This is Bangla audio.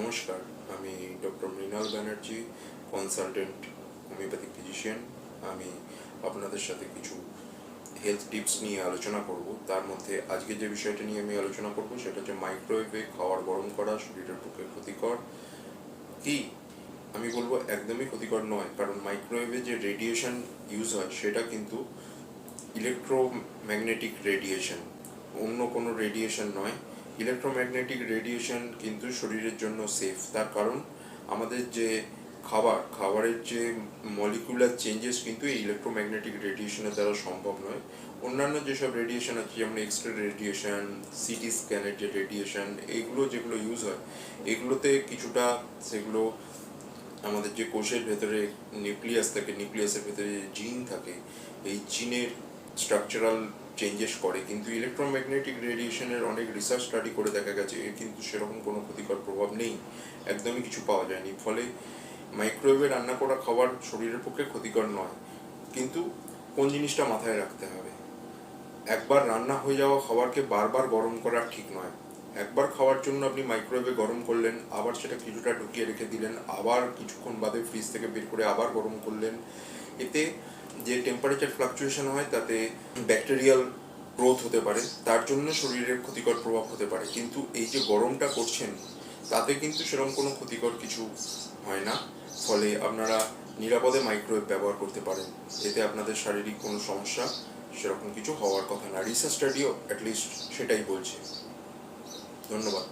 নমস্কার, আমি doctor Mrinal Banerjee consultant homeopathic physician আমি আপনাদের সাথে কিছু হেলথ টিপস নিয়ে আলোচনা করব। তার মধ্যে আজকে যে বিষয়টা নিয়ে আমি আলোচনা করব, সেটা হচ্ছে মাইক্রোওয়েভে খাবার গরম করা, শরীরের পক্ষে ক্ষতিকর। কি? আমি বলব একদমই ক্ষতিকর নয়, কারণ মাইক্রোওয়েভে যে রেডিয়েশন ইউজ হয়, সেটা কিন্তু ইলেকট্রোম্যাগনেটিক রেডিয়েশন অন্য কোনো রেডিয়েশন নয়। ইলেকট্রোম্যাগনেটিক রেডিয়েশন কিন্তু শরীরের জন্য সেফ তার কারণ আমাদের যে খাবার, খাবারের যে মলিকুলার চেঞ্জেস কিন্তু এই ইলেকট্রোম্যাগনেটিক রেডিয়েশনের দ্বারা সম্ভব নয়। অন্যান্য যেসব রেডিয়েশন আছে, যেমন এক্সরে রেডিয়েশন সিটি স্ক্যানের যে রেডিয়েশন এইগুলো যেগুলো ইউজ হয়, এগুলোতে কিছুটা সেগুলো আমাদের যে কোষের ভেতরে নিউক্লিয়াস থাকে নিউক্লিয়াসের ভেতরে যে জিন থাকে, এই জিনের স্ট্রাকচারাল চেঞ্জেস করে। কিন্তু ইলেকট্রোম্যাগনেটিক রেডিয়েশনের অনেক রিসার্চ স্টাডি করে দেখা গেছে এর কিন্তু সেরকম কোনো ক্ষতিকর প্রভাব নেই। একদমই কিছু পাওয়া যায়নি। ফলে মাইক্রোওয়েভে রান্না করা খাবার শরীরের পক্ষে ক্ষতিকর নয়। কিন্তু কোন জিনিসটা মাথায় রাখতে হবে? একবার রান্না হয়ে যাওয়া খাবারকে বারবার গরম করা ঠিক নয়। একবার খাওয়ার জন্য আপনি মাইক্রোওয়েভে গরম করলেন, আবার সেটা কিছুটা ঢুকিয়ে রেখে দিলেন, আবার কিছুক্ষণ বাদে ফ্রিজ থেকে বের করে আবার গরম করলেন। এতে যে টেম্পারেচার ফ্লাকচুয়েশন হয়, তাতে ব্যাকটেরিয়াল গ্রোথ হতে পারে, তার জন্য শরীরের ক্ষতিকর প্রভাব হতে পারে। কিন্তু এই যে গরমটা করছেন, তাতে কিন্তু সেরকম কোনো ক্ষতিকর কিছু হয় না। ফলে আপনারা নিরাপদে মাইক্রোওয়েভ ব্যবহার করতে পারেন। এতে আপনাদের শারীরিক কোনো সমস্যা সেরকম কিছু হওয়ার কথা না। রিসার্চ স্টাডিও অ্যাটলিস্ট সেটাই বলছে। ধন্যবাদ।